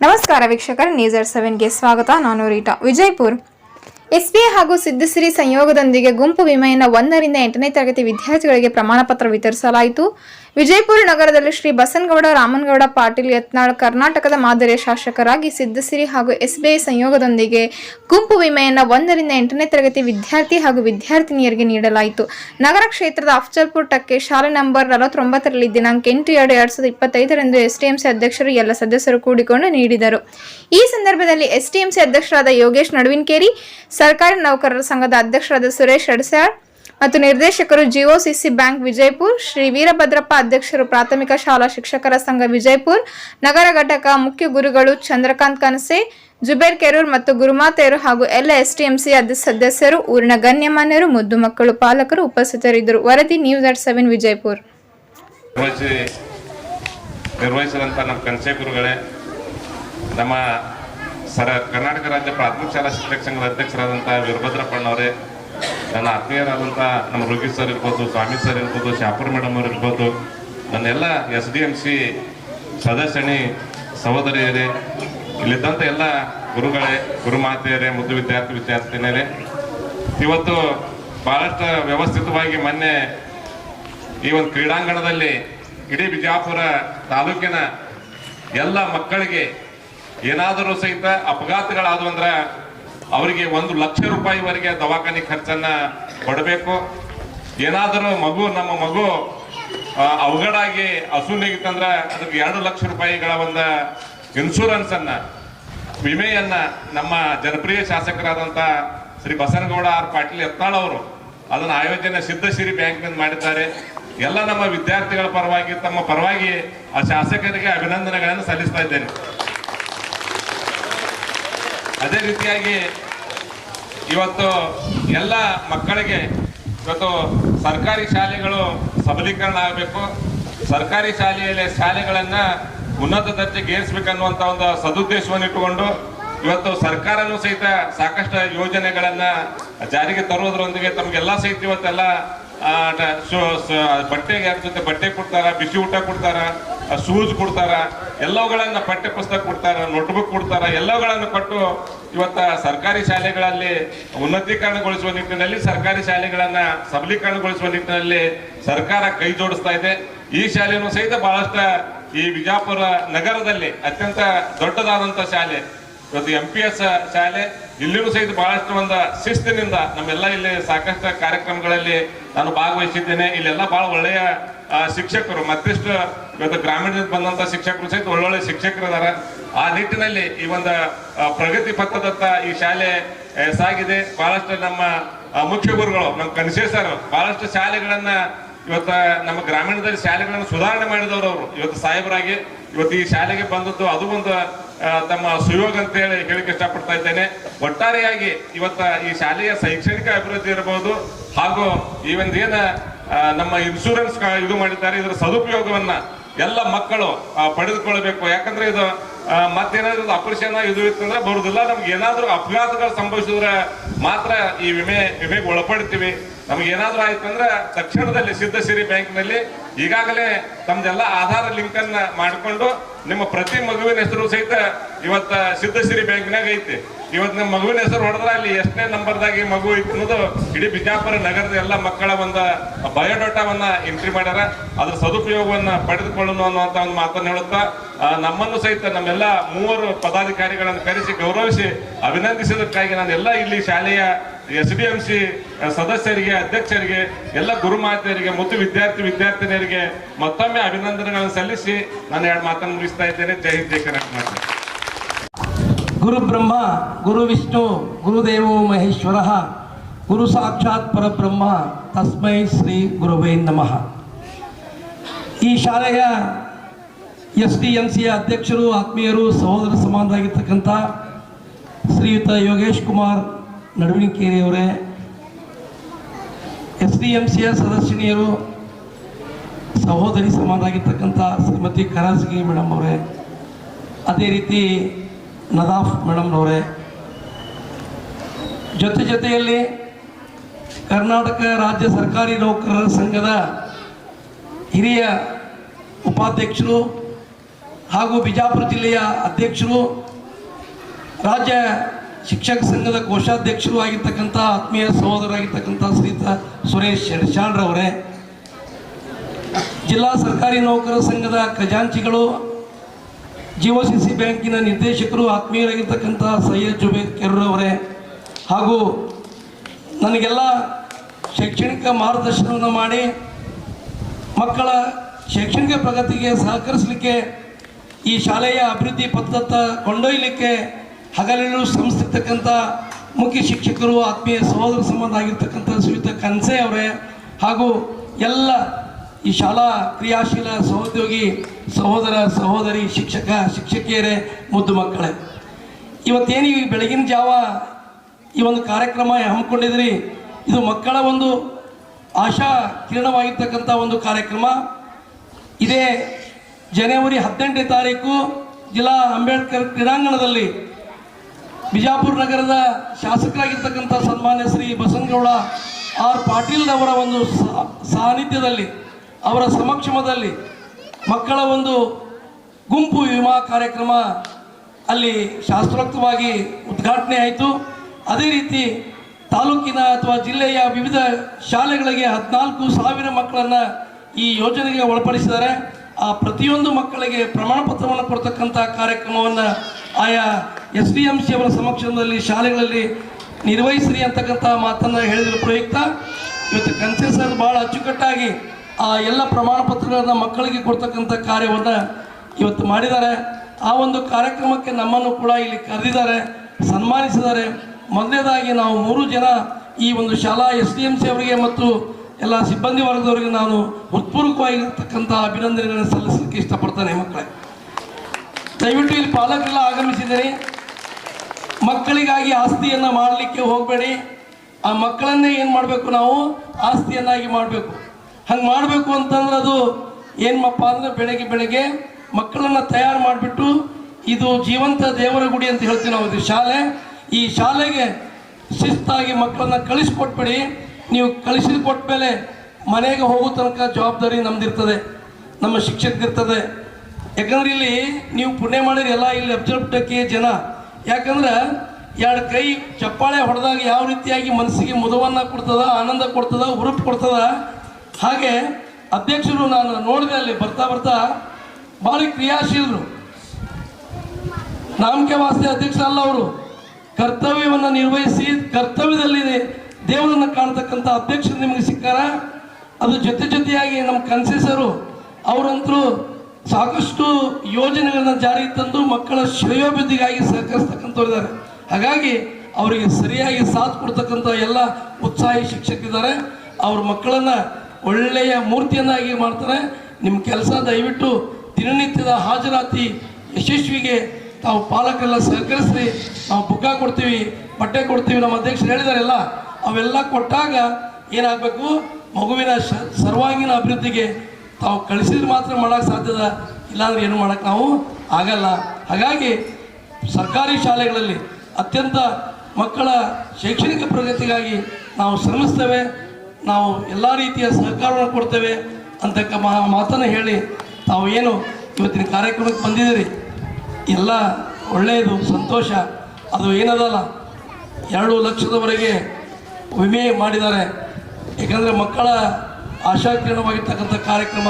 ನಮಸ್ಕಾರ ವೀಕ್ಷಕರ ನ್ಯೂಸರ್ ಸೆವೆನ್ಗೆ ಸ್ವಾಗತ. ನಾನು ರೀಟಾ ವಿಜಯಪುರ್. ಎಸ್ಬಿಐ ಹಾಗೂ ಸಿದ್ಧಸಿರಿ ಸಂಯೋಗದೊಂದಿಗೆ ಗುಂಪು ವಿಮೆಯನ್ನು ಒಂದರಿಂದ ಎಂಟನೇ ತರಗತಿ ವಿದ್ಯಾರ್ಥಿಗಳಿಗೆ ಪ್ರಮಾಣ ಪತ್ರ ವಿತರಿಸಲಾಯಿತು. ವಿಜಯಪುರ ನಗರದಲ್ಲಿ ಶ್ರೀ ಬಸನಗೌಡ, ರಾಮನಗೌಡ, ಪಾಟೀಲ್, ಯತ್ನಾಳ್, ಕರ್ನಾಟಕದ ಮಾದರಿಯ ಶಾಸಕರಾಗಿ ಸಿದ್ದಸಿರಿ ಹಾಗೂ ಎಸ್ಬಿಐ ಸಂಯೋಗದೊಂದಿಗೆ ಗುಂಪು ವಿಮೆಯನ್ನು ಒಂದರಿಂದ ಎಂಟನೇ ತರಗತಿ ವಿದ್ಯಾರ್ಥಿ ಹಾಗೂ ವಿದ್ಯಾರ್ಥಿನಿಯರಿಗೆ ನೀಡಲಾಯಿತು. ನಗರ ಕ್ಷೇತ್ರದ ಅಫ್ಜಲ್ಪುರ್ ಟಕ್ಕೆ ಶಾಲೆ ನಂಬರ್ ನಲವತ್ತೊಂಬತ್ತರಲ್ಲಿ ದಿನಾಂಕ ಎಂಟು ಎರಡು ಎರಡು ಸಾವಿರದ ಇಪ್ಪತ್ತೈದರಂದು ಎಸ್ಟಿಎಂಸಿ ಅಧ್ಯಕ್ಷರು ಎಲ್ಲ ಸದಸ್ಯರು ಕೂಡಿಕೊಂಡು ನೀಡಿದರು. ಈ ಸಂದರ್ಭದಲ್ಲಿ ಎಸ್ಟಿಎಂಸಿ ಅಧ್ಯಕ್ಷರಾದ ಯೋಗೇಶ್ ನಡುವಿನ್ಕೇರಿ, ಸರ್ಕಾರಿ ನೌಕರರ ಸಂಘದ ಅಧ್ಯಕ್ಷರಾದ ಸುರೇಶ್ ಅಡಸ್ಯಾಳ್ ಮತ್ತು ನಿರ್ದೇಶಕರು ಜಿಒಸಿಸಿ ಬ್ಯಾಂಕ್ ವಿಜಯಪುರ್, ಶ್ರೀ ವೀರಭದ್ರಪ್ಪ ಅಧ್ಯಕ್ಷರು ಪ್ರಾಥಮಿಕ ಶಾಲಾ ಶಿಕ್ಷಕರ ಸಂಘ ವಿಜಯಪುರ್, ನಗರ ಘಟಕ ಮುಖ್ಯ ಗುರುಗಳು ಚಂದ್ರಕಾಂತ್ ಕನಸೆ, ಜುಬೇರ್ ಕೆರೂರ್ ಮತ್ತು ಗುರುಮಾತೆಯರು ಹಾಗೂ ಎಲ್ಲ ಎಸ್ಟಿಎಂಸಿ ಸದಸ್ಯರು, ಊರಿನ ಗಣ್ಯಮಾನ್ಯರು, ಮುದ್ದು ಮಕ್ಕಳು ಪಾಲಕರು ಉಪಸ್ಥಿತರಿದ್ದರು. ವರದಿ ನ್ಯೂಸ್ ಅಟ್ ಸೆವೆನ್ ವಿಜಯಪುರ್. ನಿರ್ವಹಿಸಿ, ನಿರ್ವಹಿಸಿದಂಥ ನಮ್ಮ ಕನಸೆ ಗುರುಗಳೇ, ನಮ್ಮ ಕರ್ನಾಟಕ ರಾಜ್ಯ ಪ್ರಾಥಮಿಕ ಶಾಲಾ ಶಿಕ್ಷಕ ಸಂಘದ ಅಧ್ಯಕ್ಷರಾದಂಥ ವೀರಭದ್ರಪ್ಪಣ್ಣವರೇ ನನ್ನ ಆತ್ಮೀಯರಾದಂಥ ನಮ್ಮ ರೋಗಿ ಸರ್ ಇರ್ಬೋದು ಸ್ವಾಮಿ ಸರ್ ಇರ್ಬೋದು, ಶಾಪುರ್ ಮೇಡಮ್ ಅವ್ರು ಇರ್ಬೋದು, ನನ್ನೆಲ್ಲ ಎಸ್ ಡಿ ಎಂ ಸಿ ಸದಸ್ಯಣಿ ಸಹೋದರಿಯರೇ ಇಲ್ಲಿದ್ದಂಥ ಎಲ್ಲ ಗುರುಗಳೇ, ಗುರುಮಾತೆಯರೇ, ಮುದ್ದು ವಿದ್ಯಾರ್ಥಿ ವಿದ್ಯಾರ್ಥಿನಿಯರೇ, ಇವತ್ತು ಭಾಳಷ್ಟು ವ್ಯವಸ್ಥಿತವಾಗಿ ಮೊನ್ನೆ ಈ ಒಂದು ಕ್ರೀಡಾಂಗಣದಲ್ಲಿ ಇಡೀ ಬಿಜಾಪುರ ತಾಲೂಕಿನ ಎಲ್ಲ ಮಕ್ಕಳಿಗೆ ಏನಾದರೂ ಸಹಿತ ಅಪಘಾತಗಳಾದವು ಅಂದ್ರೆ ಅವರಿಗೆ ಒಂದು ಲಕ್ಷ ರೂಪಾಯಿವರೆಗೆ ದವಾಖಾನೆ ಖರ್ಚನ್ನ ಕೊಡಬೇಕು. ಏನಾದರೂ ಮಗು, ನಮ್ಮ ಮಗು ಅವಘಡಾಗಿ ಹಸುನಿಗಿತ್ತಂದ್ರೆ ಅದಕ್ಕೆ ಎರಡು ಲಕ್ಷ ರೂಪಾಯಿಗಳ ಒಂದು ಇನ್ಶೂರೆನ್ಸ್ ಅನ್ನ ವಿಮೆಯನ್ನ ನಮ್ಮ ಜನಪ್ರಿಯ ಶಾಸಕರಾದಂತ ಶ್ರೀ ಬಸನಗೌಡ ಆರ್ ಪಾಟೀಲ್ ಎತ್ನಾಳ್ ಅವರು ಅದನ್ನ ಆಯೋಜನೆ ಸಿದ್ಧಶಿರಿ ಬ್ಯಾಂಕ್ನಿಂದ ಮಾಡಿದ್ದಾರೆ. ಎಲ್ಲ ನಮ್ಮ ವಿದ್ಯಾರ್ಥಿಗಳ ಪರವಾಗಿ, ತಮ್ಮ ಪರವಾಗಿ ಆ ಶಾಸಕರಿಗೆ ಅಭಿನಂದನೆಗಳನ್ನು ಸಲ್ಲಿಸ್ತಾ ಇದ್ದೇನೆ. ಅದೇ ರೀತಿಯಾಗಿ ಇವತ್ತು ಎಲ್ಲ ಮಕ್ಕಳಿಗೆ ಇವತ್ತು ಸರ್ಕಾರಿ ಶಾಲೆಗಳು ಸಬಲೀಕರಣ ಆಗಬೇಕು. ಸರ್ಕಾರಿ ಶಾಲೆಯಲ್ಲಿ ಶಾಲೆಗಳನ್ನು ಉನ್ನತ ದರ್ಜೆಗೆ ಏರಿಸಬೇಕನ್ನುವಂತ ಒಂದು ಸದುದ್ದೇಶವನ್ನು ಇಟ್ಟುಕೊಂಡು ಇವತ್ತು ಸರ್ಕಾರನೂ ಸಹಿತ ಸಾಕಷ್ಟು ಯೋಜನೆಗಳನ್ನು ಜಾರಿಗೆ ತರುವುದರೊಂದಿಗೆ ತಮಗೆಲ್ಲ ಸಹಿತ ಇವತ್ತೆಲ್ಲ ಬಟ್ಟೆ ಯಾರ ಜೊತೆ ಬಟ್ಟೆ ಕೊಡ್ತಾರ, ಬಿಸಿ ಊಟ ಕೊಡ್ತಾರ ಶೂಸ್ ಕೊಡ್ತಾರ, ಎಲ್ಲವುಗಳನ್ನ ಪಠ್ಯ ಪುಸ್ತಕ ಕೊಡ್ತಾರ, ನೋಟ್ಬುಕ್ ಕೊಡ್ತಾರ, ಎಲ್ಲವುಗಳನ್ನು ಕೊಟ್ಟು ಇವತ್ತ ಸರ್ಕಾರಿ ಶಾಲೆಗಳಲ್ಲಿ ಉನ್ನತೀಕರಣಗೊಳಿಸುವ ನಿಟ್ಟಿನಲ್ಲಿ ಸರ್ಕಾರಿ ಶಾಲೆಗಳನ್ನ ಸಬಲೀಕರಣಗೊಳಿಸುವ ನಿಟ್ಟಿನಲ್ಲಿ ಸರ್ಕಾರ ಕೈ ಜೋಡಿಸ್ತಾ ಇದೆ. ಈ ಶಾಲೆನೂ ಸಹಿತ ಬಹಳಷ್ಟು ಈ ಬಿಜಾಪುರ ನಗರದಲ್ಲಿ ಅತ್ಯಂತ ದೊಡ್ಡದಾದಂತ ಶಾಲೆ, ಇವತ್ತು ಎಂ ಪಿ ಎಸ್ ಶಾಲೆ ಇಲ್ಲಿಯೂ ಸಹಿತ ಬಹಳಷ್ಟು ಒಂದು ಶಿಸ್ತಿನಿಂದ ನಮ್ಮೆಲ್ಲ ಇಲ್ಲಿ ಸಾಕಷ್ಟು ಕಾರ್ಯಕ್ರಮಗಳಲ್ಲಿ ನಾನು ಭಾಗವಹಿಸಿದ್ದೇನೆ. ಇಲ್ಲೆಲ್ಲ ಬಹಳ ಒಳ್ಳೆಯ ಶಿಕ್ಷಕರು, ಮತ್ತಿಷ್ಟು ಇವತ್ತು ಗ್ರಾಮೀಣದಿಂದ ಬಂದಂತ ಶಿಕ್ಷಕರು ಸಹಿತ ಒಳ್ಳೊಳ್ಳೆ ಶಿಕ್ಷಕರು ಅದಾರ ಆ ನಿಟ್ಟಿನಲ್ಲಿ ಈ ಒಂದು ಪ್ರಗತಿ ಪಥದತ್ತ ಈ ಶಾಲೆ ಸಾಗಿದೆ. ಬಹಳಷ್ಟು ನಮ್ಮ ಮುಖ್ಯ ಗುರುಗಳು, ನಮ್ಮ ಕನ್ಸೇಸರ್ ಬಹಳಷ್ಟು ಶಾಲೆಗಳನ್ನ ಇವತ್ತ ನಮ್ಮ ಗ್ರಾಮೀಣದಲ್ಲಿ ಶಾಲೆಗಳನ್ನು ಸುಧಾರಣೆ ಮಾಡಿದವರು ಅವರು. ಇವತ್ತು ಸಾಹೇಬರಾಗಿ, ಇವತ್ತು ಈ ಶಾಲೆಗೆ ಬಂದದ್ದು ಅದು ಒಂದು ತಮ್ಮ ಸುಯೋಗ ಅಂತ ಹೇಳಿ ಹೇಳಿಕ್ಕೆ ಇಷ್ಟಪಡ್ತಾ ಇದ್ದೇನೆ. ಒಟ್ಟಾರೆಯಾಗಿ ಇವತ್ತ ಈ ಶಾಲೆಯ ಶೈಕ್ಷಣಿಕ ಅಭಿವೃದ್ಧಿ ಇರಬಹುದು ಹಾಗೂ ಈ ಒಂದೇನ ನಮ್ಮ ಇನ್ಶೂರೆನ್ಸ್ ಇದು ಮಾಡಿದ್ದಾರೆ, ಇದರ ಸದುಪಯೋಗವನ್ನ ಎಲ್ಲ ಮಕ್ಕಳು ಪಡೆದುಕೊಳ್ಳಬೇಕು. ಯಾಕಂದ್ರೆ ಇದು ಮತ್ತೇನಾದ್ರೂ ಆಪರೇಷನ್ ಇದು ಇತ್ತಂದ್ರೆ ಬರುದಿಲ್ಲ. ನಮ್ಗೆ ಏನಾದ್ರೂ ಅಪಘಾತಗಳು ಸಂಭವಿಸಿದ್ರೆ ಮಾತ್ರ ಈ ವಿಮೆ, ವಿಮೆಗೆ ಒಳಪಡ್ತೀವಿ. ನಮ್ಗೆ ಏನಾದ್ರೂ ಆಯ್ತಂದ್ರೆ ತಕ್ಷಣದಲ್ಲಿ ಸಿದ್ಧಸಿರಿ ಬ್ಯಾಂಕ್ನಲ್ಲಿ ಈಗಾಗಲೇ ತಮ್ದೆಲ್ಲ ಆಧಾರ್ ಲಿಂಕ್ ಅನ್ನ ಮಾಡಿಕೊಂಡು ನಿಮ್ಮ ಪ್ರತಿ ಮಗುವಿನ ಹೆಸರು ಸಹಿತ ಇವತ್ತ ಸಿದ್ಧಸಿರಿ ಬ್ಯಾಂಕ್ನಾಗ ಐತಿ. ಇವತ್ತು ನಮ್ಮ ಮಗುವಿನ ಹೆಸರು ಹೊಡೆದ್ರೆ ಅಲ್ಲಿ ಎಷ್ಟನೇ ನಂಬರ್ದಾಗ ಮಗು ಇತ್ತು ಅನ್ನೋದು ಇಡೀ ಬಿಜಾಪುರ ನಗರದ ಎಲ್ಲ ಮಕ್ಕಳ ಒಂದು ಬಯೋಡಾಟಾವನ್ನ ಎಂಟ್ರಿ ಮಾಡ್ಯಾರ ಅದ್ರ ಸದುಪಯೋಗವನ್ನ ಪಡೆದುಕೊಳ್ಳೋಣ ಅನ್ನುವಂತ ಒಂದು ಮಾತನ್ನ ಹೇಳುತ್ತಾ ನಮ್ಮನ್ನು ಸಹಿತ ನಮ್ಮೆಲ್ಲ ಮೂವರು ಪದಾಧಿಕಾರಿಗಳನ್ನು ಕರೆಸಿ ಗೌರವಿಸಿ ಅಭಿನಂದಿಸಿದಕ್ಕಾಗಿ ಎಲ್ಲ ಇಲ್ಲಿ ಶಾಲೆಯ ಎಸ್ ಡಿ ಎಂ ಸಿ ಸದಸ್ಯರಿಗೆ, ಅಧ್ಯಕ್ಷರಿಗೆ, ಎಲ್ಲ ಗುರುಮಾತೆಯರಿಗೆ, ಮತ್ತು ವಿದ್ಯಾರ್ಥಿ ವಿದ್ಯಾರ್ಥಿನಿಯರಿಗೆ ಮತ್ತೊಮ್ಮೆ ಅಭಿನಂದನೆಗಳನ್ನು ಸಲ್ಲಿಸಿ ನಾನು ಎರಡು ಮಾತನ್ನು ಮುಗಿಸ್ತಾ ಇದ್ದೇನೆ ಜೈ ಹಿಂದ್, ಜೈ ಕರ್ನಾಟಕ. ಗುರು ಬ್ರಹ್ಮ, ಗುರು ವಿಷ್ಣು ಗುರುದೇವೋ ಮಹೇಶ್ವರ, ಗುರು ಸಾಕ್ಷಾತ್ ಪರಬ್ರಹ್ಮ, ತಸ್ಮೈ ಶ್ರೀ ಗುರುವೇ ನಮಃ. ಈ ಶಾಲೆಯ ಎಸ್ ಡಿ ಎಂ ಸಿಯ ಅಧ್ಯಕ್ಷರು, ಆತ್ಮೀಯರು, ಸಹೋದರ ಸಮಾನರಾಗಿರ್ತಕ್ಕಂಥ ಶ್ರೀಯುತ ಯೋಗೇಶ್ ಕುಮಾರ್ ನಡುವಿನಕೇರಿಯವರೇ, ಎಸ್ ಡಿ ಎಂ ಸಿಯ ಸದಸ್ಯನಿಯರು, ಸಹೋದರಿ ಸಮಾನರಾಗಿರ್ತಕ್ಕಂಥ ಶ್ರೀಮತಿ ಖರಾಸಗಿ ಮೇಡಮ್ ಅವರೇ, ಅದೇ ರೀತಿ ನದಾಫ್ ಮೇಡಮ್ನವರೇ ಜೊತೆ ಜೊತೆಯಲ್ಲಿ ಕರ್ನಾಟಕ ರಾಜ್ಯ ಸರ್ಕಾರಿ ನೌಕರರ ಸಂಘದ ಹಿರಿಯ ಉಪಾಧ್ಯಕ್ಷರು ಹಾಗೂ ಬಿಜಾಪುರ ಜಿಲ್ಲೆಯ ಅಧ್ಯಕ್ಷರು, ರಾಜ್ಯ ಶಿಕ್ಷಕ ಸಂಘದ ಕೋಶಾಧ್ಯಕ್ಷರು ಆಗಿರ್ತಕ್ಕಂಥ ಆತ್ಮೀಯ ಸಹೋದರರಾಗಿರ್ತಕ್ಕಂಥ ಶ್ರೀತ ಸುರೇಶ್ ಶೆಡ್ಶಾಳ್ರವರೇ ಜಿಲ್ಲಾ ಸರ್ಕಾರಿ ನೌಕರರ ಸಂಘದ ಖಜಾಂಚಿಗಳು ಸಿ ಸಿ ಬ್ಯಾಂಕಿನ ನಿರ್ದೇಶಕರು ಆತ್ಮೀಯರಾಗಿರ್ತಕ್ಕಂಥ ಸೈಯದ್ ಜುಬೇದ್ ಕೆರ್ರವರೇ ಹಾಗೂ ನನಗೆಲ್ಲ ಶೈಕ್ಷಣಿಕ ಮಾರ್ಗದರ್ಶನವನ್ನು ಮಾಡಿ ಮಕ್ಕಳ ಶೈಕ್ಷಣಿಕ ಪ್ರಗತಿಗೆ ಸಹಕರಿಸಲಿಕ್ಕೆ ಈ ಶಾಲೆಯ ಅಭಿವೃದ್ಧಿ ಪಥದತ್ತ ಕೊಂಡೊಯ್ಯಲಿಕ್ಕೆ ಹಗಲಿಲು ಶ್ರಮಿಸ್ತಿರ್ತಕ್ಕಂಥ ಮುಖ್ಯ ಶಿಕ್ಷಕರು, ಆತ್ಮೀಯ ಸಹೋದರ ಸಂಬಂಧ ಆಗಿರ್ತಕ್ಕಂಥ ಶ್ರೀಯುತ ಕನ್ಸೆ ಅವರೇ, ಹಾಗೂ ಎಲ್ಲ ಈ ಶಾಲಾ ಕ್ರಿಯಾಶೀಲ ಸಹೋದ್ಯೋಗಿ ಸಹೋದರ, ಸಹೋದರಿ, ಶಿಕ್ಷಕ, ಶಿಕ್ಷಕಿಯರೇ, ಮುದ್ದು ಮಕ್ಕಳೇ. ಇವತ್ತೇನು ಈ ಬೆಳಗಿನ ಜಾವ ಈ ಒಂದು ಕಾರ್ಯಕ್ರಮ ಹಮ್ಮಿಕೊಂಡಿದ್ರಿ? ಇದು ಮಕ್ಕಳ ಒಂದು ಆಶಾ ಕಿರಣವಾಗಿರ್ತಕ್ಕಂಥ ಒಂದು ಕಾರ್ಯಕ್ರಮ. ಇದೇ ಜನವರಿ ಹದಿನೆಂಟನೇ ತಾರೀಕು ಜಿಲ್ಲಾ ಅಂಬೇಡ್ಕರ್ ಕ್ರೀಡಾಂಗಣದಲ್ಲಿ ಬಿಜಾಪುರ ನಗರದ ಶಾಸಕರಾಗಿರ್ತಕ್ಕಂಥ ಸನ್ಮಾನ್ಯ ಶ್ರೀ ಬಸನಗೌಡ ಆರ್ ಪಾಟೀಲ್ ಅವರ ಒಂದು ಸಾನ್ನಿಧ್ಯದಲ್ಲಿ ಅವರ ಸಮಕ್ಷಮದಲ್ಲಿ ಮಕ್ಕಳ ಒಂದು ಗುಂಪು ವಿಮಾ ಕಾರ್ಯಕ್ರಮ ಅಲ್ಲಿ ಶಾಸ್ತ್ರೋಕ್ತವಾಗಿ ಉದ್ಘಾಟನೆ ಆಯಿತು. ಅದೇ ರೀತಿ ತಾಲೂಕಿನ ಅಥವಾ ಜಿಲ್ಲೆಯ ವಿವಿಧ ಶಾಲೆಗಳಿಗೆ ಹದಿನಾಲ್ಕು ಸಾವಿರ ಮಕ್ಕಳನ್ನು ಈ ಯೋಜನೆಗೆ ಒಳಪಡಿಸಿದ್ದಾರೆ. ಆ ಪ್ರತಿಯೊಂದು ಮಕ್ಕಳಿಗೆ ಪ್ರಮಾಣ ಪತ್ರವನ್ನು ಕೊಡ್ತಕ್ಕಂಥ ಕಾರ್ಯಕ್ರಮವನ್ನು ಆಯಾ ಎಸ್ ಡಿ ಎಂ ಸಿ ಅವರ ಸಮಕ್ಷಮದಲ್ಲಿ ಶಾಲೆಗಳಲ್ಲಿ ನಿರ್ವಹಿಸ್ರಿ ಅಂತಕ್ಕಂಥ ಮಾತನ್ನು ಹೇಳಿದ ಪ್ರಯುಕ್ತ. ಇವತ್ತು ಕನ್ಸೆಸರ್ ಭಾಳ ಅಚ್ಚುಕಟ್ಟಾಗಿ ಆ ಎಲ್ಲ ಪ್ರಮಾಣ ಪತ್ರಗಳನ್ನು ಮಕ್ಕಳಿಗೆ ಕೊಡ್ತಕ್ಕಂಥ ಕಾರ್ಯವನ್ನು ಇವತ್ತು ಮಾಡಿದ್ದಾರೆ. ಆ ಒಂದು ಕಾರ್ಯಕ್ರಮಕ್ಕೆ ನಮ್ಮನ್ನು ಕೂಡ ಇಲ್ಲಿ ಕರೆದಿದ್ದಾರೆ, ಸನ್ಮಾನಿಸಿದ್ದಾರೆ. ಮೊದಲನೇದಾಗಿ ನಾವು ಮೂರು ಜನ ಈ ಒಂದು ಶಾಲಾ ಎಸ್ ಡಿ ಎಂ ಸಿ ಅವರಿಗೆ ಮತ್ತು ಎಲ್ಲ ಸಿಬ್ಬಂದಿ ವರ್ಗದವರಿಗೆ ನಾನು ಹೃತ್ಪೂರ್ವಕವಾಗಿರ್ತಕ್ಕಂಥ ಅಭಿನಂದನೆಗಳನ್ನು ಸಲ್ಲಿಸಲಿಕ್ಕೆ ಇಷ್ಟಪಡ್ತಾನೆ ಮಕ್ಕಳೇ. ದಯವಿಟ್ಟು ಇಲ್ಲಿ ಪಾಲಕರೆಲ್ಲ ಆಗಮಿಸಿದ್ದೀನಿ ಮಕ್ಕಳಿಗಾಗಿ ಆಸ್ತಿಯನ್ನು ಮಾಡಲಿಕ್ಕೆ ಹೋಗಬೇಡಿ. ಆ ಮಕ್ಕಳನ್ನೇ ಏನು ಮಾಡಬೇಕು ನಾವು? ಆಸ್ತಿಯನ್ನಾಗಿ ಮಾಡಬೇಕು. ಹಂಗೆ ಮಾಡಬೇಕು ಅಂತಂದ್ರೆ ಅದು ಏನಪ್ಪ ಅಂದ್ರೆ ಬೆಳಗ್ಗೆ ಬೆಳಗ್ಗೆ ಮಕ್ಕಳನ್ನು ತಯಾರು ಮಾಡಿಬಿಟ್ಟು ಇದು ಜೀವಂತ ದೇವರ ಗುಡಿ ಅಂತ ಹೇಳ್ತೀವಿ ನಾವು ಇದು ಶಾಲೆ. ಈ ಶಾಲೆಗೆ ಶಿಸ್ತಾಗಿ ಮಕ್ಕಳನ್ನ ಕಳಿಸ್ಕೊಟ್ಬಿಡಿ. ನೀವು ಕಳಿಸಿದ ಕೊಟ್ಟ ಮೇಲೆ ಮನೆಗೆ ಹೋಗೋ ತನಕ ಜವಾಬ್ದಾರಿ ನಮ್ದಿರ್ತದೆ, ನಮ್ಮ ಶಿಕ್ಷಕರಿರ್ತದೆ. ಯಾಕಂದ್ರೆ ಇಲ್ಲಿ ನೀವು ಪುಣ್ಯ ಮಾಡಿರಿ, ಎಲ್ಲ ಇಲ್ಲಿ ಅಬ್ಜರ್ವ್ಟಕ್ಕೆ ಜನ. ಯಾಕಂದ್ರೆ ಎರಡು ಕೈ ಚಪ್ಪಾಳೆ ಹೊಡೆದಾಗ ಯಾವ ರೀತಿಯಾಗಿ ಮನಸ್ಸಿಗೆ ಮುದವನ್ನು ಕೊಡ್ತದ, ಆನಂದ ಕೊಡ್ತದ ಹುರುಪು ಕೊಡ್ತದ ಹಾಗೆ ಅಧ್ಯಕ್ಷರು ನಾನು ನೋಡಿದೆ ಅಲ್ಲಿ ಬರ್ತಾ ಬರ್ತಾ ಭಾಳ ಕ್ರಿಯಾಶೀಲರು. ನಾಮಕೆ ವಾಸ್ತೆ ಅಧ್ಯಕ್ಷ ಅಲ್ಲ ಅವರು. ಕರ್ತವ್ಯವನ್ನು ನಿರ್ವಹಿಸಿ ಕರ್ತವ್ಯದಲ್ಲಿ ದೇವರನ್ನು ಕಾಣ್ತಕ್ಕಂಥ ಅಧ್ಯಕ್ಷರು ನಿಮಗೆ ಸಿಕ್ಕಾರ. ಅದು ಜೊತೆ ಜೊತೆಯಾಗಿ ನಮ್ಮ ಕನ್ಸೆಸರು ಅವರಂತರೂ ಸಾಕಷ್ಟು ಯೋಜನೆಗಳನ್ನು ಜಾರಿಗೆ ತಂದು ಮಕ್ಕಳ ಶ್ರೇಯೋಭಿವೃದ್ಧಿಗಾಗಿ ಸಹಕರಿಸ್ತಕ್ಕಂಥವ್ರಿದ್ದಾರೆ ಹಾಗಾಗಿ ಅವರಿಗೆ ಸರಿಯಾಗಿ ಸಾಥ್ ಕೊಡ್ತಕ್ಕಂಥ ಎಲ್ಲ ಉತ್ಸಾಹಿ ಶಿಕ್ಷಕರಿದ್ದಾರೆ. ಅವ್ರ ಮಕ್ಕಳನ್ನ ಒಳ್ಳೆಯ ಮೂರ್ತಿಯನ್ನಾಗಿ ಮಾಡ್ತಾರೆ. ನಿಮ್ಮ ಕೆಲಸ ದಯವಿಟ್ಟು ದಿನನಿತ್ಯದ ಹಾಜರಾತಿ ಯಶಸ್ವಿಗೆ ತಾವು ಪಾಲಕರೆಲ್ಲ ಸಹಕರಿಸ್ರಿ. ನಾವು ಬುಕ್ಕ ಕೊಡ್ತೀವಿ, ಬಟ್ಟೆ ಕೊಡ್ತೀವಿ. ನಮ್ಮ ಅಧ್ಯಕ್ಷರು ಹೇಳಿದಾರೆಲ್ಲ, ಅವೆಲ್ಲ ಕೊಟ್ಟಾಗ ಏನಾಗಬೇಕು? ಮಗುವಿನ ಸರ್ವಾಂಗೀಣ ಅಭಿವೃದ್ಧಿಗೆ ತಾವು ಕಳಿಸಿದ್ರೆ ಮಾತ್ರ ಮಾಡೋಕ್ಕೆ ಸಾಧ್ಯದ ಇಲ್ಲಾಂದ್ರೆ ಏನು ಮಾಡೋಕ್ಕೆ ನಾವು ಆಗಲ್ಲ. ಹಾಗಾಗಿ ಸರ್ಕಾರಿ ಶಾಲೆಗಳಲ್ಲಿ ಅತ್ಯಂತ ಮಕ್ಕಳ ಶೈಕ್ಷಣಿಕ ಪ್ರಗತಿಗಾಗಿ ನಾವು ಶ್ರಮಿಸ್ತೇವೆ. ನಾವು ಎಲ್ಲ ರೀತಿಯ ಸಹಕಾರವನ್ನು ಕೊಡ್ತೇವೆ ಅಂತಕ್ಕ ಮಾತನ್ನು ಹೇಳಿ ತಾವು ಏನು ಇವತ್ತಿನ ಕಾರ್ಯಕ್ರಮಕ್ಕೆ ಬಂದಿದ್ದೀರಿ? ಎಲ್ಲ ಒಳ್ಳೆಯದು, ಸಂತೋಷ. ಅದು ಏನದಲ್ಲ, ಎರಡು ಲಕ್ಷದವರೆಗೆ ವಿಮೆ ಮಾಡಿದ್ದಾರೆ. ಯಾಕಂದರೆ ಮಕ್ಕಳ ಆಶಾಕಿರಣವಾಗಿರ್ತಕ್ಕಂಥ ಕಾರ್ಯಕ್ರಮ.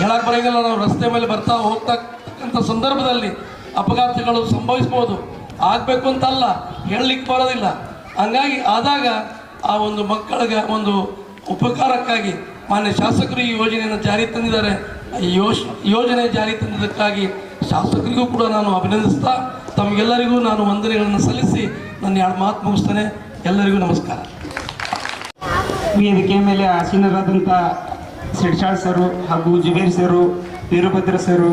ಹೇಳಕ್ಕೆ ಬರೋಂಗಿಲ್ಲ, ನಾವು ರಸ್ತೆ ಮೇಲೆ ಬರ್ತಾ ಹೋಗ್ತಕ್ಕಂಥ ಸಂದರ್ಭದಲ್ಲಿ ಅಪಘಾತಗಳು ಸಂಭವಿಸ್ಬೋದು. ಆಗಬೇಕು ಅಂತಲ್ಲ, ಹೇಳಲಿಕ್ಕೆ ಬರೋದಿಲ್ಲ. ಹಂಗಾಗಿ ಆದಾಗ ಆ ಒಂದು ಮಕ್ಕಳಿಗೆ ಒಂದು ಉಪಕಾರಕ್ಕಾಗಿ ಮಾನ್ಯ ಶಾಸಕರು ಈ ಯೋಜನೆಯನ್ನು ಜಾರಿ ತಂದಿದ್ದಾರೆ. ಯೋಶ್ ಯೋಜನೆ ಜಾರಿ ತಂದಿದ್ದಕ್ಕಾಗಿ ಶಾಸಕರಿಗೂ ಕೂಡ ನಾನು ಅಭಿನಂದಿಸ್ತಾ, ತಮಗೆಲ್ಲರಿಗೂ ನಾನು ವಂದನೆಗಳನ್ನು ಸಲ್ಲಿಸಿ ನನ್ನ ಎರಡು ಮಾತು ಮುಗಿಸ್ತೇನೆ. ಎಲ್ಲರಿಗೂ ನಮಸ್ಕಾರ. ವೇದಿಕೆ ಮೇಲೆ ಆಸೀನರಾದಂಥ ಶಿಡ್ಶಾಳ್ ಸರು ಹಾಗೂ ಜುಬೇರ್ ಸರು, ವೀರಭದ್ರ ಸರು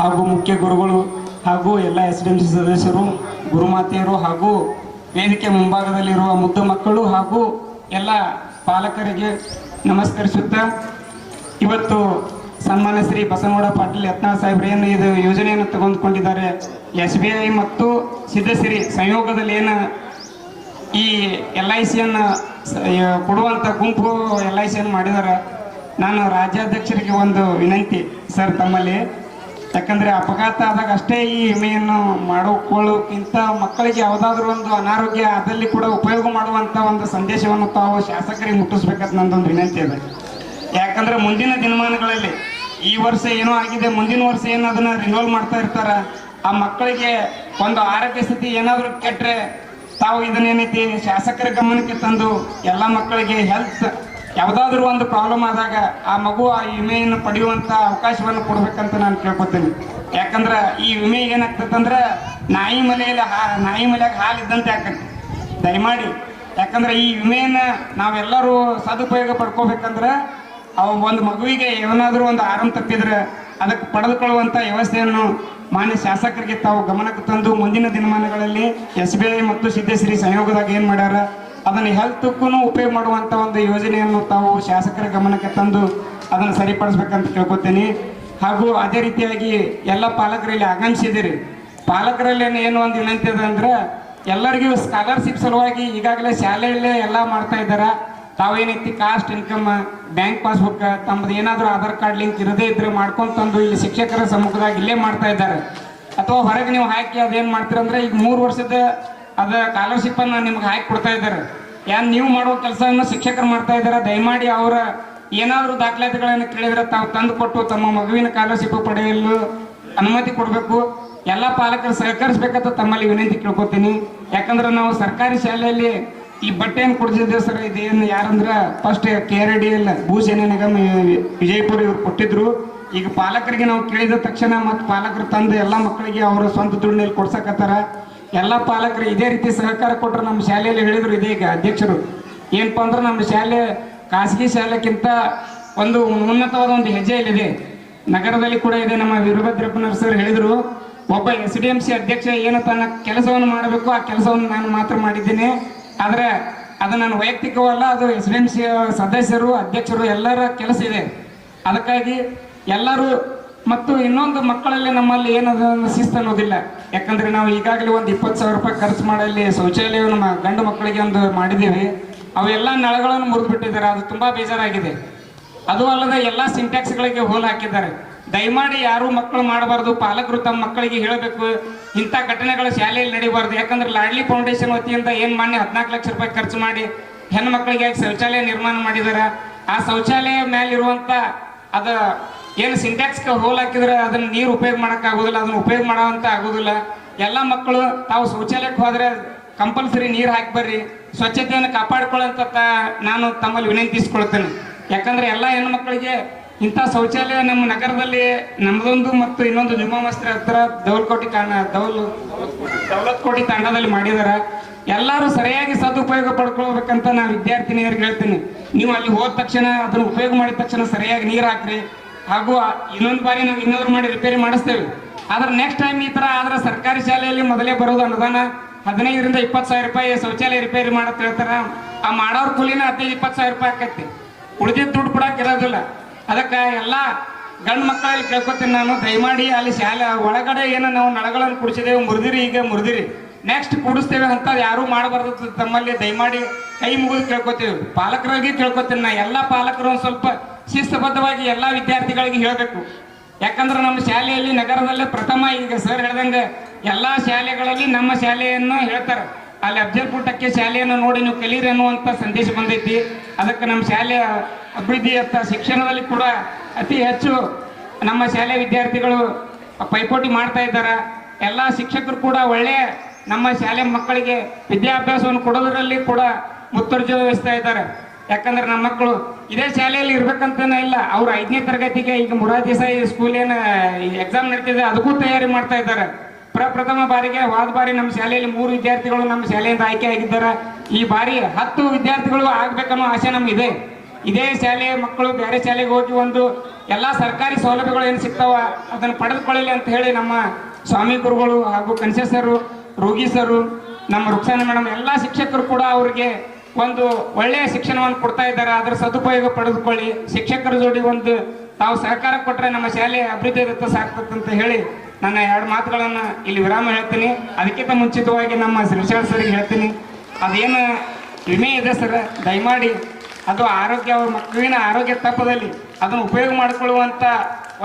ಹಾಗೂ ಮುಖ್ಯ ಗುರುಗಳು ಹಾಗೂ ಎಲ್ಲ ಎಸ್ ಡಿ ಎಂ ಸಿ ಸದಸ್ಯರು, ಗುರುಮಾತೆಯರು ಹಾಗೂ ವೇದಿಕೆ ಮುಂಭಾಗದಲ್ಲಿರುವ ಮುದ್ದು ಮಕ್ಕಳು ಹಾಗೂ ಎಲ್ಲ ಪಾಲಕರಿಗೆ ನಮಸ್ಕರಿಸುತ್ತಾ ಇವತ್ತು ಸನ್ಮಾನ್ಯ ಶ್ರೀ ಬಸನಗೌಡ ಪಾಟೀಲ್ ಯತ್ನಾಳ್ ಸಾಹೇಬ್ರು ಏನು ಇದು ಯೋಜನೆಯನ್ನು ತೆಗೆದುಕೊಂಡಿದ್ದಾರೆ? ಎಸ್ ಬಿ ಐ ಮತ್ತು ಸಿದ್ಧಸಿರಿ ಸಂಯೋಗದಲ್ಲಿ ಏನು ಈ ಎಲ್ ಐ ಸಿಯನ್ನು ಕೊಡುವಂಥ ಗುಂಪು ಎಲ್ ಐ ಸಿಯನ್ನು ಮಾಡಿದ್ದಾರೆ. ನಾನು ರಾಜ್ಯಾಧ್ಯಕ್ಷರಿಗೆ ಒಂದು ವಿನಂತಿ. ಸರ್, ತಮ್ಮಲ್ಲಿ ಯಾಕಂದ್ರೆ ಅಪಘಾತ ಆದಾಗ ಅಷ್ಟೇ ಈ ವಿಮೆಯನ್ನು ಮಾಡಿಕೊಳ್ಳೋಕ್ಕಿಂತ ಮಕ್ಕಳಿಗೆ ಯಾವುದಾದ್ರೂ ಒಂದು ಅನಾರೋಗ್ಯ ಅದಲ್ಲಿ ಕೂಡ ಉಪಯೋಗ ಮಾಡುವಂತ ಒಂದು ಸಂದೇಶವನ್ನು ತಾವು ಶಾಸಕರಿಗೆ ಮುಟ್ಟಿಸ್ಬೇಕಂತ ನಂದೊಂದು ವಿನಂತಿ ಇದೆ. ಯಾಕಂದ್ರೆ ಮುಂದಿನ ದಿನಮಾನಗಳಲ್ಲಿ ಈ ವರ್ಷ ಏನೋ ಆಗಿದೆ, ಮುಂದಿನ ವರ್ಷ ಏನು ಅದನ್ನ ರಿನೋಲ್ ಮಾಡ್ತಾ ಇರ್ತಾರ, ಆ ಮಕ್ಕಳಿಗೆ ಒಂದು ಆರೋಗ್ಯ ಸ್ಥಿತಿ ಏನಾದರೂ ಕೆಟ್ಟರೆ ತಾವು ಇದನ್ನೇನೈತಿ ಶಾಸಕರ ಗಮನಕ್ಕೆ ತಂದು ಎಲ್ಲ ಮಕ್ಕಳಿಗೆ ಹೆಲ್ತ್ ಯಾವುದಾದ್ರೂ ಒಂದು ಪ್ರಾಬ್ಲಮ್ ಆದಾಗ ಆ ಮಗು ಆ ವಿಮೆಯನ್ನು ಪಡೆಯುವಂತ ಅವಕಾಶವನ್ನು ಕೊಡ್ಬೇಕಂತ ನಾನು ಕೇಳ್ಕೊತೀನಿ. ಯಾಕಂದ್ರೆ ಈ ವಿಮೆ ಏನಾಗ್ತದಂದ್ರೆ ನಾಯಿ ಮಲೆಯಲ್ಲಿ ಹಾ, ನಾಯಿ ಮಲೆಯಾಗ ಹಾಲು ಇದ್ದಂತೆ ಆಕತಿ. ದಯಮಾಡಿ, ಯಾಕಂದ್ರೆ ಈ ವಿಮೆಯನ್ನ ನಾವೆಲ್ಲರೂ ಸದುಪಯೋಗ ಪಡ್ಕೋಬೇಕಂದ್ರೆ ಅವ ಒಂದು ಮಗುವಿಗೆ ಏನಾದರೂ ಒಂದು ಆರಾಮ ತಪ್ಪಿದ್ರೆ ಅದಕ್ಕೆ ಪಡೆದುಕೊಳ್ಳುವಂತ ವ್ಯವಸ್ಥೆಯನ್ನು ಮಾನ್ಯ ಶಾಸಕರಿಗೆ ತಾವು ಗಮನಕ್ಕೆ ತಂದು ಮುಂದಿನ ದಿನಮಾನಗಳಲ್ಲಿ ಎಸ್ ಬಿ ಐ ಮತ್ತು ಸಿದ್ದೇಶ್ವರಿ ಸಹಯೋಗದಾಗ ಏನು ಮಾಡ್ಯಾರ? ಅದನ್ನು ಹೆಲ್ತ್ಕ್ಕೂ ಉಪಯೋಗ ಮಾಡುವಂತ ಒಂದು ಯೋಜನೆಯನ್ನು ತಾವು ಶಾಸಕರ ಗಮನಕ್ಕೆ ತಂದು ಅದನ್ನು ಸರಿಪಡಿಸ್ಬೇಕಂತ ಕೇಳ್ಕೊತೀನಿ ಹಾಗೂ ಅದೇ ರೀತಿಯಾಗಿ ಎಲ್ಲ ಪಾಲಕರಲ್ಲಿ ಆಗಮಿಸಿದಿರಿ ಪಾಲಕರಲ್ಲಿ ಏನು ಒಂದು ವಿನಂತಿ ಇದೆ ಅಂದ್ರೆ, ಎಲ್ಲರಿಗೂ ಸ್ಕಾಲರ್ಶಿಪ್ ಸಲುವಾಗಿ ಈಗಾಗಲೇ ಶಾಲೆಯಲ್ಲೇ ಎಲ್ಲ ಮಾಡ್ತಾ ಇದ್ದಾರೆ? ತಾವೇನೈತಿ ಕಾಸ್ಟ್ ಇನ್ಕಮ್ ಬ್ಯಾಂಕ್ ಪಾಸ್ಬುಕ್ ತಮ್ಮದು ಏನಾದರೂ ಆಧಾರ್ ಕಾರ್ಡ್ ಲಿಂಕ್ ಇರದೇ ಇದ್ರೆ ಮಾಡ್ಕೊಂಡು ತಂದು ಇಲ್ಲಿ ಶಿಕ್ಷಕರ ಸಮ್ಮುಖದಾಗ ಇಲ್ಲೇ ಮಾಡ್ತಾ ಇದ್ದಾರೆ. ಅಥವಾ ಹೊರಗೆ ನೀವು ಹಾಕಿ ಅದೇನು ಮಾಡ್ತೀರಂದ್ರೆ ಈಗ ಮೂರು ವರ್ಷದ ಅದ ಕಾಲರ್ಶಿಪ್ ಅನ್ನ ನಿಮ್ಗೆ ಹಾಕಿ ಕೊಡ್ತಾ ಇದ್ದಾರೆ ಯಾನ್ ನೀವು ಮಾಡುವ ಕೆಲಸವನ್ನು ಶಿಕ್ಷಕರು ಮಾಡ್ತಾ ಇದ್ದಾರೆ ದಯಮಾಡಿ ಅವರ ಏನಾದರೂ ದಾಖಲಾತಿಗಳನ್ನು ಕೇಳಿದ್ರೆ ತಾವು ತಂದು ಕೊಟ್ಟು ತಮ್ಮ ಮಗುವಿನ ಸ್ಕಾಲರ್ಶಿಪ್ ಪಡೆಯಲು ಅನುಮತಿ ಕೊಡಬೇಕು. ಎಲ್ಲ ಪಾಲಕರು ಸಹಕರಿಸಬೇಕಂತ ತಮ್ಮಲ್ಲಿ ವಿನಂತಿ ಕೇಳ್ಕೊತೀನಿ. ಯಾಕಂದ್ರೆ ನಾವು ಸರ್ಕಾರಿ ಶಾಲೆಯಲ್ಲಿ ಈ ಬಟ್ಟೆಯನ್ನು ಕೊಡಿಸಿದ್ದೇವೆ ಸರ್, ಇದೇನು ಯಾರಂದ್ರೆ first K R D L ಭೂಸೇನೆ ನಿಗಮ ವಿಜಯಪುರ ಇವರು ಕೊಟ್ಟಿದ್ರು. ಈಗ ಪಾಲಕರಿಗೆ ನಾವು ಕೇಳಿದ ತಕ್ಷಣ ಮತ್ತು ಪಾಲಕರು ತಂದು ಎಲ್ಲ ಮಕ್ಕಳಿಗೆ ಅವರ ಸ್ವಂತ ದುಡ್ಡಿನಲ್ಲಿ ಕೊಡ್ಸಕತ್ತಾರ. ಎಲ್ಲ ಪಾಲಕರು ಇದೇ ರೀತಿ ಸಹಕಾರ ಕೊಟ್ಟರು ನಮ್ಮ ಶಾಲೆಯಲ್ಲಿ ಹೇಳಿದ್ರು ಇದೀಗ ಅಧ್ಯಕ್ಷರು. ಏನಪ್ಪ ಅಂದ್ರೆ ನಮ್ಮ ಶಾಲೆ, ಖಾಸಗಿ ಶಾಲೆಗಿಂತ ಒಂದು ಉನ್ನತವಾದ ಒಂದು ಹೆಜ್ಜೆ ಇಲ್ಲಿದೆ ನಗರದಲ್ಲಿ ಕೂಡ ಇದೆ ನಮ್ಮ ವೀರಭದ್ರಪ್ಪನವ್ರು ಸರ್ ಹೇಳಿದ್ರು, ಒಬ್ಬ ಎಸ್ ಡಿ ಎಂ ಸಿ ಅಧ್ಯಕ್ಷ ಏನು ತನ್ನ ಕೆಲಸವನ್ನು ಮಾಡಬೇಕು, ಆ ಕೆಲಸವನ್ನು ನಾನು ಮಾತ್ರ ಮಾಡಿದ್ದೇನೆ. ಆದರೆ ಅದು ನಾನು ವೈಯಕ್ತಿಕವಲ್ಲ ಅದು ಎಸ್ ಡಿ ಎಂ ಸಿ ಸದಸ್ಯರು, ಅಧ್ಯಕ್ಷರು ಎಲ್ಲರ ಕೆಲಸ ಇದೆ. ಅದಕ್ಕಾಗಿ ಎಲ್ಲರೂ ಮತ್ತು ಇನ್ನೊಂದು ಮಕ್ಕಳಲ್ಲಿ ನಮ್ಮಲ್ಲಿ ಏನದ ಶಿಸ್ತು ಅನ್ನೋದಿಲ್ಲ. ಯಾಕಂದ್ರೆ ನಾವು ಈಗಾಗಲೇ ಒಂದು ಇಪ್ಪತ್ತು ಸಾವಿರ ರೂಪಾಯಿ ಖರ್ಚು ಮಾಡಲ್ಲಿ ಶೌಚಾಲಯವನ್ನು ನಮ್ಮ ಗಂಡು ಮಕ್ಕಳಿಗೆ ಒಂದು ಮಾಡಿದ್ದೀವಿ. ಅವೆಲ್ಲ ನಳಗಳನ್ನು ಮುರಿದು ಬಿಟ್ಟಿದ್ದಾರೆ ಅದು ತುಂಬಾ ಬೇಜಾರಾಗಿದೆ. ಅದು ಅಲ್ಲದೆ ಎಲ್ಲ ಸಿಂಟ್ಯಾಕ್ಸ್ಗಳಿಗೆ ಹೋಲ್ ಹಾಕಿದ್ದಾರೆ. ದಯಮಾಡಿ ಯಾರು ಮಕ್ಕಳು ಮಾಡಬಾರ್ದು. ಪಾಲಕರು ತಮ್ಮ ಮಕ್ಕಳಿಗೆ ಹೇಳಬೇಕು. ಇಂಥ ಘಟನೆಗಳು ಶಾಲೆಯಲ್ಲಿ ನಡೀಬಾರ್ದು. ಯಾಕಂದ್ರೆ ಲಾಡ್ಲಿ ಫೌಂಡೇಶನ್ ವತಿಯಿಂದ ಏನು ಮಾನ್ಯ ಹದಿನಾಲ್ಕು ಲಕ್ಷ ರೂಪಾಯಿ ಖರ್ಚು ಮಾಡಿ ಹೆಣ್ಣು ಮಕ್ಕಳಿಗೆ ಶೌಚಾಲಯ ನಿರ್ಮಾಣ ಮಾಡಿದ್ದಾರೆ. ಆ ಶೌಚಾಲಯ ಮೇಲಿರುವಂತ ಅದ ಏನು ಸಿಂಟ್ಯಾಕ್ಸ್ ಹೋಲ್ ಹಾಕಿದ್ರೆ ಅದನ್ನ ನೀರು ಉಪಯೋಗ ಮಾಡಕ್ ಆಗೋದಿಲ್ಲ, ಅದನ್ನ ಉಪಯೋಗ ಮಾಡೋವಂತ ಆಗೋದಿಲ್ಲ. ಎಲ್ಲ ಮಕ್ಕಳು ತಾವು ಶೌಚಾಲಯಕ್ಕೆ ಹೋದ್ರೆ ಕಂಪಲ್ಸರಿ ನೀರು ಹಾಕಿ ಬರ್ರಿ, ಸ್ವಚ್ಛತೆಯನ್ನು ಕಾಪಾಡ್ಕೊಳ್ಳಂತ ನಾನು ತಮ್ಮಲ್ಲಿ ವಿನಂತಿಸ್ಕೊಳ್ತೇನೆ. ಯಾಕಂದ್ರೆ ಎಲ್ಲ ಹೆಣ್ಣು ಮಕ್ಕಳಿಗೆ ಇಂಥ ಶೌಚಾಲಯ ನಮ್ಮ ನಗರದಲ್ಲಿ ನಮ್ಮದೊಂದು ಮತ್ತು ಇನ್ನೊಂದು ಜುಮ್ಮಾ ಮಸ್ತ್ರಿ ಹತ್ರ ದೌಲ್ಕೋಟಿ ಕಾರಣ ದೌಲ್ ಕೋಟಿ ತಾಂಡದಲ್ಲಿ ಮಾಡಿದಾರ. ಎಲ್ಲರೂ ಸರಿಯಾಗಿ ಸದುಪಯೋಗ ಪಡ್ಕೊಳ್ಬೇಕಂತ ನಾನು ವಿದ್ಯಾರ್ಥಿನಿಯರಿಗೆ ಹೇಳ್ತೀನಿ. ನೀವು ಅಲ್ಲಿ ಹೋದ ತಕ್ಷಣ ಅದನ್ನು ಉಪಯೋಗ ಮಾಡಿದ ತಕ್ಷಣ ಸರಿಯಾಗಿ ನೀರು ಹಾಕ್ರಿ. ಹಾಗೂ ಇನ್ನೊಂದು ಬಾರಿ ನಾವು ಇನ್ನೊಂದು ಮಾಡಿ ರಿಪೇರಿ ಮಾಡಿಸ್ತೇವೆ. ಆದ್ರೆ ನೆಕ್ಸ್ಟ್ ಟೈಮ್ ಈ ತರ ಆದ್ರೆ ಸರ್ಕಾರಿ ಶಾಲೆಯಲ್ಲಿ ಮೊದಲೇ ಬರೋದು ಅನುದಾನ ಹದಿನೈದರಿಂದ ಇಪ್ಪತ್ತು ಸಾವಿರ ರೂಪಾಯಿ ಶೌಚಾಲಯ ರಿಪೇರಿ ಮಾಡತ್ ಹೇಳ್ತಾರ. ಆ ಮಾಡೋರ್ ಕೂಲಿನ ಹದಿನೈದು ಇಪ್ಪತ್ತು ಸಾವಿರ ರೂಪಾಯಿ ಆಕೈತಿ. ಉಳಿದಿದ್ದ ದುಡ್ಡು ಕೊಡಕ್ ಇರೋದಿಲ್ಲ. ಅದಕ್ಕೆ ಎಲ್ಲ ಗಂಡು ಮಕ್ಕಳಲ್ಲಿ ಕೇಳ್ಕೊತೀನಿ ನಾನು, ದಯಮಾಡಿ ಅಲ್ಲಿ ಶಾಲೆ ಒಳಗಡೆ ಏನು ನಾವು ನಳಗಳನ್ನು ಕುಡಿಸಿದೇವೆ, ಮುರಿದಿರಿ ಈಗ ಮುರಿದಿರಿ. ನೆಕ್ಸ್ಟ್ ಕೂಡಿಸ್ತೇವೆ ಅಂತ ಯಾರು ಮಾಡಬಾರ್ದು ತಮ್ಮಲ್ಲಿ ದಯಮಾಡಿ ಕೈ ಮುಗಿದು ಕೇಳ್ಕೊತೀವಿ. ಪಾಲಕರಾಗಿ ಕೇಳ್ಕೊತೀನಿ ನಾ, ಎಲ್ಲ ಪಾಲಕರು ಒಂದು ಸ್ವಲ್ಪ ಶಿಸ್ತಬದ್ಧವಾಗಿ ಎಲ್ಲ ವಿದ್ಯಾರ್ಥಿಗಳಿಗೆ ಹೇಳಬೇಕು. ಯಾಕಂದ್ರೆ ನಮ್ಮ ಶಾಲೆಯಲ್ಲಿ ನಗರದಲ್ಲೇ ಪ್ರಥಮ ಈಗ ಸರ್ ಹೇಳ್ದಂಗೆ ಎಲ್ಲ ಶಾಲೆಗಳಲ್ಲಿ ನಮ್ಮ ಶಾಲೆಯನ್ನು ಹೇಳ್ತಾರೆ. ಅಲ್ಲಿ ಅಫ್ಜಲ್ಪುರ್ ಪುಟ್ಟಕ್ಕೆ ಶಾಲೆಯನ್ನು ನೋಡಿ ನೀವು ಕಲೀರಿ ಅನ್ನುವಂಥ ಸಂದೇಶ ಬಂದೈತಿ. ಅದಕ್ಕೆ ನಮ್ಮ ಶಾಲೆಯ ಅಭಿವೃದ್ಧಿಯತ್ತ ಶಿಕ್ಷಣದಲ್ಲಿ ಕೂಡ ಅತಿ ಹೆಚ್ಚು ನಮ್ಮ ಶಾಲೆ ವಿದ್ಯಾರ್ಥಿಗಳು ಪೈಪೋಟಿ ಮಾಡ್ತಾ ಇದ್ದಾರೆ. ಎಲ್ಲ ಶಿಕ್ಷಕರು ಕೂಡ ಒಳ್ಳೆಯ ನಮ್ಮ ಶಾಲೆ ಮಕ್ಕಳಿಗೆ ವಿದ್ಯಾಭ್ಯಾಸವನ್ನು ಕೊಡೋದರಲ್ಲಿ ಕೂಡ ಮುತ್ತುರ್ಜಿ ವಹಿಸ್ತಾ ಇದ್ದಾರೆ. ಯಾಕಂದ್ರೆ ನಮ್ಮ ಮಕ್ಕಳು ಇದೇ ಶಾಲೆಯಲ್ಲಿ ಇರ್ಬೇಕಂತನೇ ಇಲ್ಲ. ಅವ್ರು ಐದನೇ ತರಗತಿಗೆ ಈಗ ಮುರಾರ್ ಸಾಯಿ ಸ್ಕೂಲ್ ಏನು ಎಕ್ಸಾಮ್ ನಡೀತಿದೆ, ಅದಕ್ಕೂ ತಯಾರಿ ಮಾಡ್ತಾ ಇದ್ದಾರೆ. ಪ್ರಪ್ರಥಮ ಬಾರಿಗೆ ಹೋದ ಬಾರಿ ನಮ್ಮ ಶಾಲೆಯಲ್ಲಿ ಮೂರು ವಿದ್ಯಾರ್ಥಿಗಳು ನಮ್ಮ ಶಾಲೆಯಿಂದ ಆಯ್ಕೆ ಆಗಿದ್ದಾರೆ. ಈ ಬಾರಿ ಹತ್ತು ವಿದ್ಯಾರ್ಥಿಗಳು ಆಗ್ಬೇಕನ್ನೋ ಆಸೆ ನಮಗಿದೆ. ಇದೇ ಶಾಲೆಯ ಮಕ್ಕಳು ಬೇರೆ ಶಾಲೆಗೆ ಹೋಗಿ ಒಂದು ಎಲ್ಲಾ ಸರ್ಕಾರಿ ಸೌಲಭ್ಯಗಳು ಏನು ಸಿಗ್ತಾವ ಅದನ್ನು ಪಡೆದುಕೊಳ್ಳಲಿ ಅಂತ ಹೇಳಿ ನಮ್ಮ ಸ್ವಾಮಿ ಗುರುಗಳು ಹಾಗೂ ಕನ್ಸೆಸರು, ರೋಗಿ ಸರು, ನಮ್ಮ ರುಕ್ಸಾನ ಮೇಡಮ್, ಎಲ್ಲಾ ಶಿಕ್ಷಕರು ಕೂಡ ಅವರಿಗೆ ಒಂದು ಒಳ್ಳೆಯ ಶಿಕ್ಷಣವನ್ನು ಕೊಡ್ತಾ ಇದ್ದಾರೆ ಅದರ ಸದುಪಯೋಗ ಪಡೆದುಕೊಳ್ಳಿ. ಶಿಕ್ಷಕರ ಜೋಡಿ ಒಂದು ತಾವು ಸಹಕಾರ ಕೊಟ್ಟರೆ ನಮ್ಮ ಶಾಲೆ ಅಭಿವೃದ್ಧಿ ದತ್ತ ಅಂತ ಹೇಳಿ ನನ್ನ ಎರಡು ಮಾತುಗಳನ್ನು ಇಲ್ಲಿ ವಿರಾಮ ಹೇಳ್ತೀನಿ. ಅದಕ್ಕಿಂತ ಮುಂಚಿತವಾಗಿ ನಮ್ಮ ಶ್ರೀಶಾಲ್ ಸರ್ಗೆ ಹೇಳ್ತೀನಿ. ಅದೇನು ವಿಮೆ ಇದೆ ಸರ್, ದಯಮಾಡಿ ಅದು ಆರೋಗ್ಯ ಮಕ್ಕಳಿನ ಆರೋಗ್ಯ ತಪ್ಪದಲ್ಲಿ ಅದನ್ನು ಉಪಯೋಗ ಮಾಡಿಕೊಳ್ಳುವಂಥ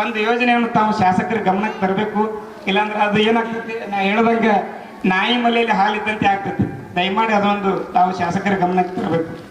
ಒಂದು ಯೋಜನೆಯನ್ನು ತಾವು ಶಾಸಕರ ಗಮನಕ್ಕೆ ತರಬೇಕು. ಇಲ್ಲಾಂದ್ರೆ ಅದು ಏನಾಗ್ತೈತಿ ನಾ ಹೇಳ್ದಂಗೆ ನಾಯಿ ಮಲೆಯಲ್ಲಿ ಹಾಲಿದ್ದಂತೆ ಆಗ್ತೈತಿ ದಯಮಾಡಿ ಅದೊಂದು ತಾವು ಶಾಸಕರ ಗಮನಕ್ಕೆ ತರಬೇಕು.